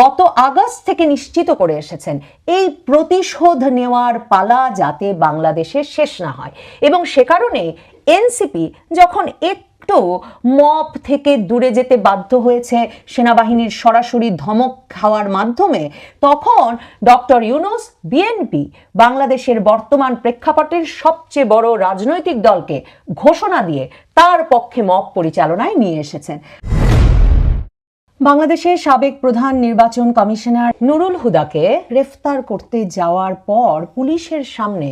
গত আগস্ট থেকে নিশ্চিত করে এসেছেন, এই প্রতিশোধ নেওয়ার পালা যাতে বাংলাদেশে শেষ না হয়। এবং সে কারণে এনসিপি যখন একটু মপ থেকে দূরে যেতে বাধ্য হয়েছে, সেনাবাহিনীর সরাসরি ধমক খাওয়ার মাধ্যমে, তখন ডক্টর ইউনুস বিএনপি বাংলাদেশের বর্তমান প্রেক্ষাপটের সবচেয়ে বড় রাজনৈতিক দলকে ঘোষণা দিয়ে তার পক্ষে মপ পরিচালনায় নিয়ে এসেছেন। বাংলাদেশের সাবেক প্রধান নির্বাচন কমিশনার নুরুল হুদাকে গ্রেফতার করতে যাওয়ার পর পুলিশের সামনে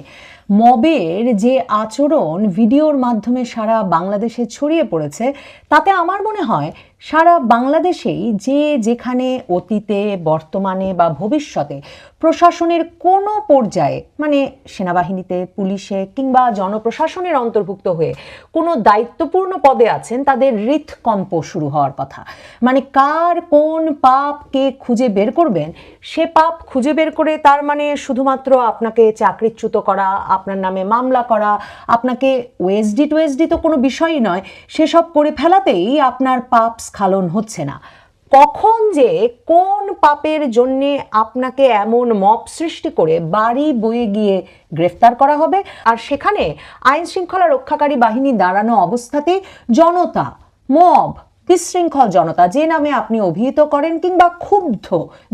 মবের যে আচরণ ভিডিওর মাধ্যমে সারা বাংলাদেশে ছড়িয়ে পড়েছে, তাতে আমার মনে হয় সারা বাংলাদেশেই যে যেখানে অতীতে, বর্তমানে বা ভবিষ্যতে প্রশাসনের কোনো পর্যায়ে মানে সেনাবাহিনীতে, পুলিশে কিংবা জনপ্রশাসনের অন্তর্ভুক্ত হয়ে কোনো দায়িত্বপূর্ণ পদে আছেন, তাদের হৃৎকম্প শুরু হওয়ার কথা। মানে কার কোন পাপ কে খুঁজে বের করবেন? সে পাপ খুঁজে বের করে তার মানে শুধুমাত্র আপনাকে চাকরিচ্যুত করা, আপনার নামে মামলা করা, আপনাকে ওএসডি টুএসডি তো কোনো বিষয়ই নয়, সেসব করে ফেলাতেই আপনার পাপ স্খালন হচ্ছে না। কখন যে কোন পাপের জন্যে আপনাকে এমন মপ সৃষ্টি করে বাড়ি বয়ে গিয়ে গ্রেফতার করা হবে? আর সেখানে আইন শৃঙ্খলা রক্ষাকারী বাহিনী দাঁড়ানো অবস্থাতেই জনতা, মব বিশৃঙ্খল জনতা, যে নামে আপনি অভিহিত করেন কিংবা ক্ষুব্ধ,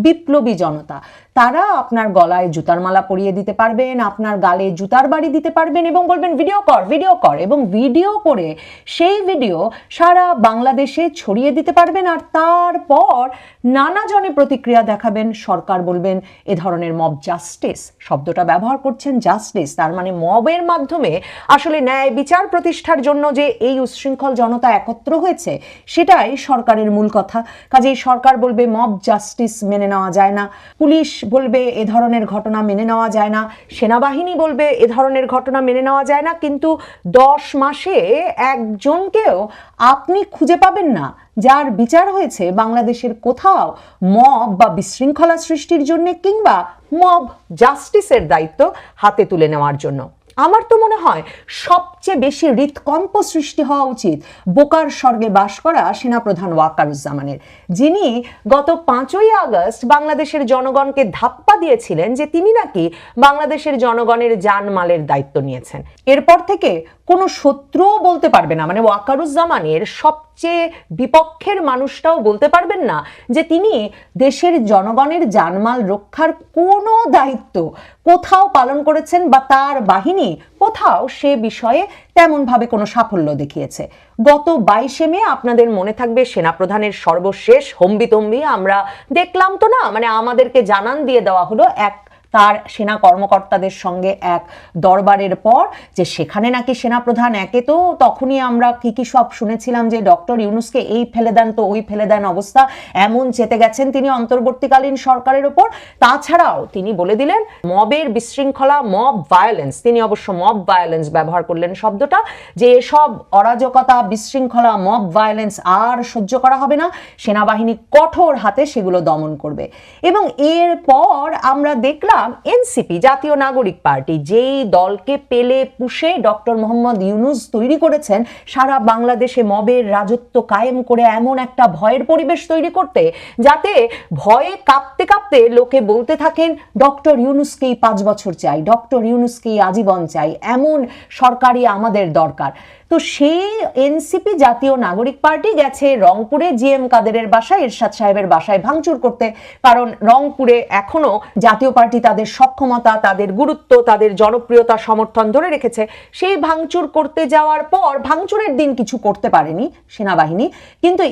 বিপ্লবী জনতা, তারা আপনার গলায় জুতার মালা পরিয়ে দিতে পারবেন, আপনার গালে জুতার বাড়ি দিতে পারবেন এবং বলবেন, ভিডিও কর ভিডিও কর, এবং ভিডিও করে সেই ভিডিও সারা বাংলাদেশে ছড়িয়ে দিতে পারবেন আর তারপর নানা জনে প্রতিক্রিয়া দেখাবেন, সরকার বলবেন, এ ধরনের মব জাস্টিস শব্দটা ব্যবহার করছেন জাস্টিস তার মানে মবের মাধ্যমে আসলে ন্যায় বিচার প্রতিষ্ঠার জন্য যে এই উচ্ছৃঙ্খল জনতা একত্র হয়েছে সেটাই সরকারের মূল কথা। কাজেই সরকার বলবে, মব জাস্টিস মেনে নেওয়া যায় না। পুলিশ বলবে, এ ধরনের ঘটনা মেনে নেওয়া যায় না। সেনাবাহিনী বলবে, এ ধরনের ঘটনা মেনে নেওয়া যায় না। কিন্তু দশ মাসে একজনকেও আপনি খুঁজে পাবেন না। যার বিচার হয়েছে বাংলাদেশের কোথাও মব বা বিশৃঙ্খলা সৃষ্টির জন্য কিংবা মব জাস্টিসের দায়িত্ব হাতে তুলে নেওয়ার জন্য। আমার তো মনে হয় সবচেয়ে বেশি হৃৎকম্প সৃষ্টি হওয়া উচিত বোকার স্বর্গে বাস করা সেনাপ্রধান ওয়াকারুজ্জামানের, যিনি গত পাঁচই আগস্ট বাংলাদেশের জনগণকে ধাপ্পা দিয়েছিলেন যে তিনি নাকি বাংলাদেশের জনগণের জানমালের দায়িত্ব নিয়েছেন। এরপর থেকে কোনো শত্রুও বলতে পারবে না। মানে ওয়াকারুজ্জামানের সবচেয়ে বিপক্ষের মানুষটাও বলতে পারবেন না যে তিনি দেশের জনগণের জানমাল রক্ষার কোনো দায়িত্ব কোথাও পালন করেছেন বা তার বাহিনী কোথাও সে বিষয়ে তেমনভাবে কোনো সাফল্য দেখিয়েছে। গত বাইশে মে আপনাদের মনে থাকবে সেনাপ্রধানের সর্বশেষ হম্বিতম্বি। আমরা দেখলাম তো না মানে আমাদেরকে জানান দিয়ে দেওয়া হলো এক তার সেনা কর্মকর্তাদের সঙ্গে এক দরবারের পর যে সেখানে নাকি সেনাপ্রধান একে, তো তখনই আমরা কি কি সব শুনেছিলাম যে ডক্টর ইউনুসকে এই ফেলে দেন, তো ওই ফেলে দেন অবস্থা, এমন চেতে গেছেন তিনি অন্তর্বর্তীকালীন সরকারের ওপর। তাছাড়াও তিনি বলে দিলেন, মবের বিশৃঙ্খলা, মব ভায়োলেন্স তিনি অবশ্য মব ভায়োলেন্স ব্যবহার করলেন শব্দটা, যে এসব অরাজকতা, বিশৃঙ্খলা, মব ভায়োলেন্স আর সহ্য করা হবে না, সেনাবাহিনী কঠোর হাতে সেগুলো দমন করবে। এবং এরপর আমরা দেখলাম এনসিপি জাতীয় নাগরিক পার্টি। যেই দলকে পেলে পুষে ডক্টর মোহাম্মদ ইউনুস তৈরি করেছেন, সারা বাংলাদেশে মবের রাজত্ব কায়েম করে এমন একটা ভয়ের পরিবেশ তৈরি করতে, যাতে ভয়ে কাঁপতে কাঁপতে লোকে বলতে থাকেন, ডক্টর ইউনুসকেই পাঁচ বছর চাই, ডক্টর ইউনুসকেই আজীবন চাই, এমন সরকারি আমাদের দরকার। তো সেই এনসিপি জাতীয় নাগরিক পার্টি গেছে রংপুরে জি এম কাদেরের বাসায়, এরশাদ সাহেবের বাসায় ভাঙচুর করতে। কারণ রংপুরে এখনও জাতীয় পার্টি তাদের সক্ষমতা, তাদের গুরুত্ব, তাদের জনপ্রিয়তা, সমর্থন ধরে রেখেছে। সেই ভাঙচুর করতে যাওয়ার পর ভাঙচুরের দিন কিছু করতে পারেনি সেনাবাহিনী। কিন্তু